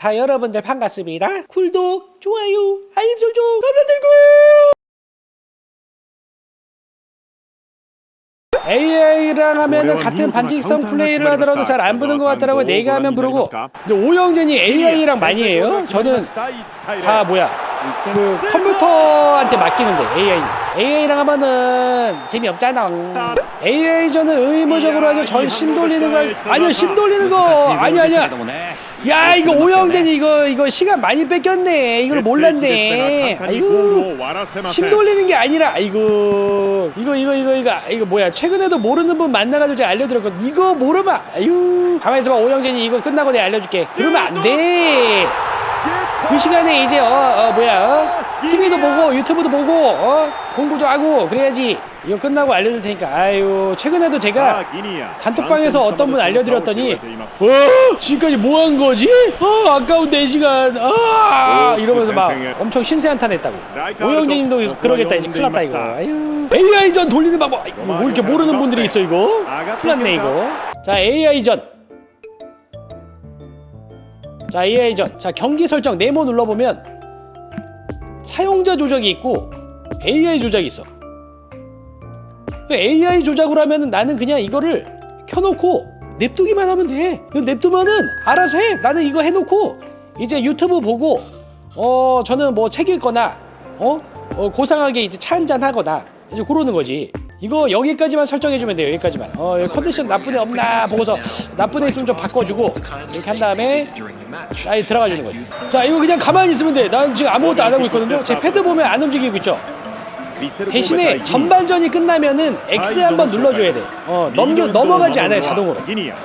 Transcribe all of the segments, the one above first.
자 여러분들 반갑습니다. 구독 좋아요 알림 설정 부탁드리고 AI랑 하면은 같은 반직성 플레이를 하더라도 잘 안 부는 것 같더라고요 내가 하면 부르고. 근데 오영재니 AI랑 많이 해요. 저는 다 뭐야? 그 컴퓨터한테 맡기는데 AI AI랑 하면은 재미없잖아. AI 저는 의무적으로 하죠 전 심 돌리는 거 아니요 심 돌리는 거 아니 아니야 야 이거 오영재니 이거 이거 시간 많이 뺏겼네. 이걸 몰랐네. 아이고. 심 돌리는 게 아니라 아이고. 이거 이거 이거 이거 이거 뭐야. 최근에도 모르는 분 만나가지고 제가 알려드렸거든. 이거 모르면 아유. 가만히 있어봐. 오영재니 이거 끝나고 내가 알려줄게. 그러면 안 돼. 그 시간에 이제 어, 어 뭐야 어? TV도 보고 유튜브도 보고 어? 공부도 하고 그래야지. 이거 끝나고 알려줄 테니까. 아유 최근에도 제가 단톡방에서 어떤 분 알려드렸더니 어? 지금까지 뭐 한 거지? 어 아까운 4시간. 아! 이러면서 막 엄청 신세한탄했다고. 오영재님도 그러겠다. 이제 큰일 났다 이거. 아유. AI전 돌리는 방법. 아이고 뭐 이렇게 모르는 분들이 있어 이거? 큰일 났네 이거. 자 AI전. 자 AI전. 자 경기 설정 네모 눌러보면 사용자 조작이 있고 AI 조작이 있어. 그 AI 조작으로 하면은 나는 그냥 이거를 켜놓고 냅두기만 하면 돼. 이거 냅두면은 알아서 해. 나는 이거 해놓고 이제 유튜브 보고 어 저는 뭐 책 읽거나 어, 어 고상하게 이제 차 한잔 하거나 이제 그러는 거지 이거 여기까지만 설정해주면 돼요 여기까지만 어 여기 컨디션 나쁜 애 없나 보고서 나쁜 애 있으면 좀 바꿔주고 이렇게 한 다음에 자 이제 들어가 주는 거죠 자 이거 그냥 가만히 있으면 돼 난 지금 아무것도 안 하고 있거든요 제 패드 보면 안 움직이고 있죠 대신에 전반전이 끝나면은 X 한번 눌러줘야 돼. 어 넘겨 넘어가지 않아요 자동으로.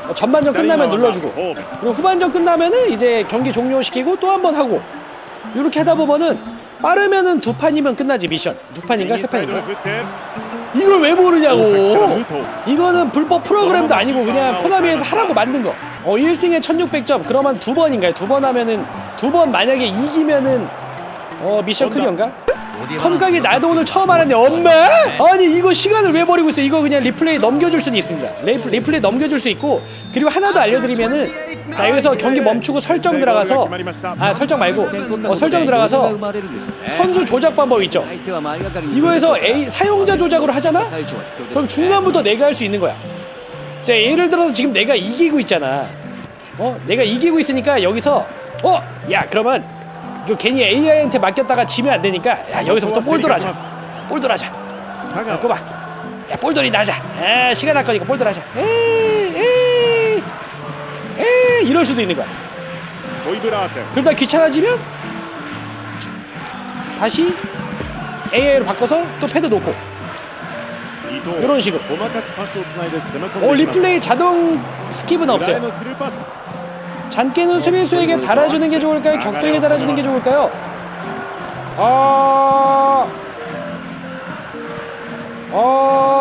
어, 전반전 끝나면 눌러주고 그리고 후반전 끝나면은 이제 경기 종료시키고 또 한 번 하고 이렇게 하다 보면은 빠르면은 두 판이면 끝나지 미션. 두 판인가 세 판인가? 이걸 왜 모르냐고. 이거는 불법 프로그램도 아니고 그냥 코나미에서 하라고 만든 거. 어 1승에 1600점. 그러면 두 번인가요? 두 번 하면은 두 번 만약에 이기면은 어 미션 클리어인가? 컴각이 나도 오늘 처음 알았네 엄마? 아니 이거 시간을 왜 버리고 있어 이거 그냥 리플레이 넘겨줄 수는 있습니다. 레, 리플레이 넘겨줄 수 있고 그리고 하나 더 알려드리면은 자 여기서 경기 멈추고 설정 들어가서 아 설정 말고 어, 설정 들어가서 선수 조작 방법 있죠? 이거에서 A 사용자 조작으로 하잖아? 그럼 중간부터 내가 할 수 있는 거야. 자 예를 들어서 지금 내가 이기고 있잖아. 어? 내가 이기고 있으니까 여기서 어 야 그러면 이거 괜히 AI한테 맡겼다가 지면 안 되니까 야 여기서부터 볼돌 하자. 볼돌 하자. 야, 그거 봐 야 볼돌이 나자 아 시간 아까니까 볼돌 하자. 에이. 에이 에 이 이럴 수도 있는 거야. 그러다 귀찮아지면 다시 AI로 바꿔서 또 패드 놓고. 이런 식으로. 어 리플레이 자동 스킵은 없어요. 잔깨는 수비수에게 달아주는 게 좋을까요? 격수에게 달아주는 게 좋을까요? 아, 어...